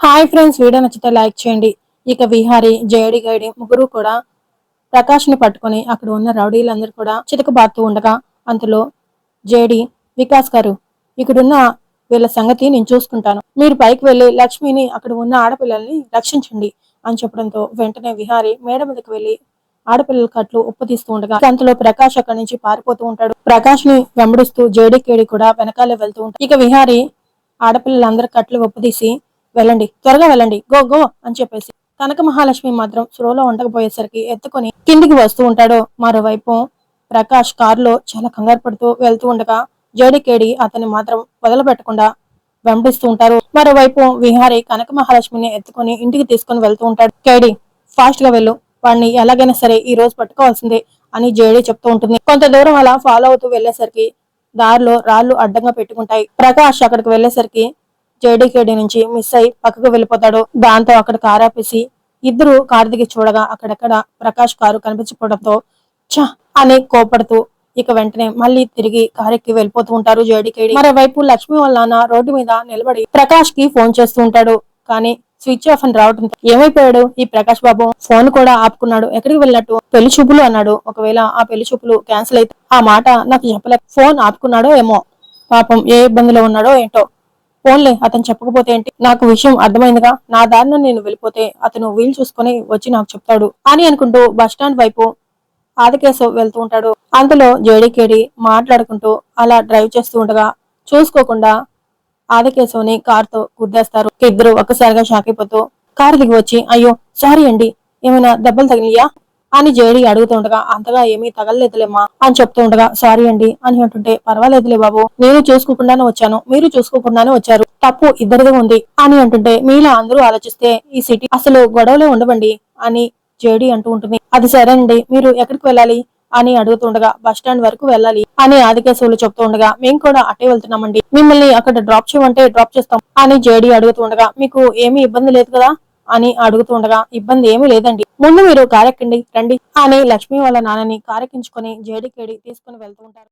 Hi friends video నచ్చితే like చేయండి. ఇక విహారి జేడి గైడి ముగ్గురు కూడా ప్రకాష్ని పట్టుకొని అక్కడ ఉన్న రౌడీలందరూ కూడా చితకబాత్తూ ఉండగా అంతలో జేడి వికాస్ గారు ఇక్కడున్న వీళ్ళ సంగతి నేను చూసుకుంటాను. మీరు పైకి వెళ్ళి లక్ష్మిని అక్కడ ఉన్న ఆడపిల్లల్ని రక్షించండి అని చెప్పడంతో వెంటనే విహారి మేడ మీదకి వెళ్ళి ఆడపిల్లల కట్లు ఉప్పతీస్తూ ఉండగా అంతలో ప్రకాష్ అక్కడి నుంచి పారిపోతూ ఉంటాడు. ప్రకాష్ని వెంబడిస్తూ జేడి కేడి కూడా వెనకాలే వెళ్తూ ఉంటాడు ఇక విహారి ఆడపిల్లలందరి కట్లు ఉప్పదీసి వెళ్ళండి త్వరగా వెళ్ళండి గో గో అని చెప్పేసి. కనక మహాలక్ష్మి మాత్రం స్లోలో ఉండకపోయేసరికి ఎత్తుకొని కిందికి వస్తూ ఉంటాడు. మరోవైపు ప్రకాష్ కారులో చాలా కంగారు పడుతూ వెళ్తూ ఉండగా జేడికేడి అతన్ని మాత్రం వదలబెట్టకుండా వెంబడిస్తూ ఉంటారు. మరోవైపు విహారి కనక మహాలక్ష్మిని ఎత్తుకొని ఇంటికి తీసుకొని వెళ్తూ ఉంటాడు. కేడి ఫాస్ట్గా వెళ్ళు. వాడిని ఎలాగైనా సరే ఈ రోజు పట్టుకోవాల్సిందే అని జేడి చెప్తూ ఉంటుంది. కొంత దూరం అలా ఫాలో అవుతూ వెళ్ళేసరికి దారిలో రాళ్ళు అడ్డంగా పెట్టుకుంటాయి. ప్రకాష్ అక్కడికి వెళ్ళేసరికి జేడీకేడీ నుంచి మిస్ అయి పక్కకు వెళ్ళిపోతాడు. దాంతో అక్కడ కారు ఆపేసి ఇద్దరు కారు దిగి చూడగా అక్కడక్కడ ప్రకాష్ కారు కనిపించకపోవడంతో చ అని కోపడుతూ ఇక వెంటనే మళ్ళీ తిరిగి కారెక్కి వెళ్ళిపోతూ ఉంటారు జేడీకేడి. మరోవైపు లక్ష్మి వాళ్ళ నాన్న రోడ్డు మీద నిలబడి ప్రకాష్కి ఫోన్ చేస్తూ ఉంటాడు. కానీ స్విచ్ ఆఫ్ అని రావడం ఏమైపోయాడు? ఈ ప్రకాష్ బాబు ఫోన్ కూడా ఆపుకున్నాడు. ఎక్కడికి వెళ్ళినట్టు? పెళ్ళి చూపులు అన్నాడు. ఒకవేళ ఆ పెళ్ళి చూపులు క్యాన్సిల్ అయితే ఆ మాట నాకు చెప్పలేదు ఫోన్ ఆపుకున్నాడో ఏమో? పాపం ఏ ఇబ్బందిలో ఉన్నాడో ఏంటో? ఫోన్లే అతను చెప్పకపోతే ఏంటి? నాకు విషయం అర్థమైందిగా. నా దారిన నేను వెళ్ళిపోతే అతను వీలు చూసుకొని వచ్చి నాకు చెప్తాడు. అని అనుకుంటూ బస్టాండ్ వైపు ఆదికేశవ్ వెళ్తూ ఉంటాడు. అంతలో జేడీకేడి మాట్లాడుకుంటూ అలా డ్రైవ్ చేస్తూ ఉండగా చూసుకోకుండా ఆదికేశవ్ని కారుతో గుద్దేస్తారు. ఇద్దరు ఒక్కసారిగా షాక్ అయిపోతూ కారు దిగి వచ్చి అయ్యో సారీ అండి. ఏమైనా దెబ్బలు తగిలియా అని జేడి అడుగుతుండగా అంతగా ఏమీ తగలలేదులేమ్మా అని చెప్తూ ఉండగా సారీ అండి అని అంటుంటే పర్వాలేదులే బాబు నేను చూసుకోకుండానే వచ్చాను మీరు చూసుకోకుండానే వచ్చారు తప్పు ఇద్దరిదే ఉంది అని అంటుంటే మీలో అందరూ ఆలోచిస్తే ఈ సిటీ అసలు గొడవలే ఉండవండి అని జేడి అంటూ ఉంటుంది. అది సరేనండి మీరు ఎక్కడికి వెళ్ళాలి? అని అడుగుతుండగా బస్ స్టాండ్ వరకు వెళ్ళాలి అని ఆదికేశవులు చెప్తూ ఉండగా మేము కూడా అటే వెళ్తున్నామండి మిమ్మల్ని అక్కడ డ్రాప్ చేయమంటే డ్రాప్ చేస్తాం అని జేడి అడుగుతుండగా మీకు ఏమీ ఇబ్బంది లేదు కదా? అని అడుగుతూ ఉండగా ఇబ్బంది ఏమీ లేదండి. ముందు మీరు కారెక్కండి రండి అని లక్ష్మి వాళ్ళ నాన్నని కారెక్కించుకొని జేడికేడి తీసుకుని వెళ్తూ ఉంటారు.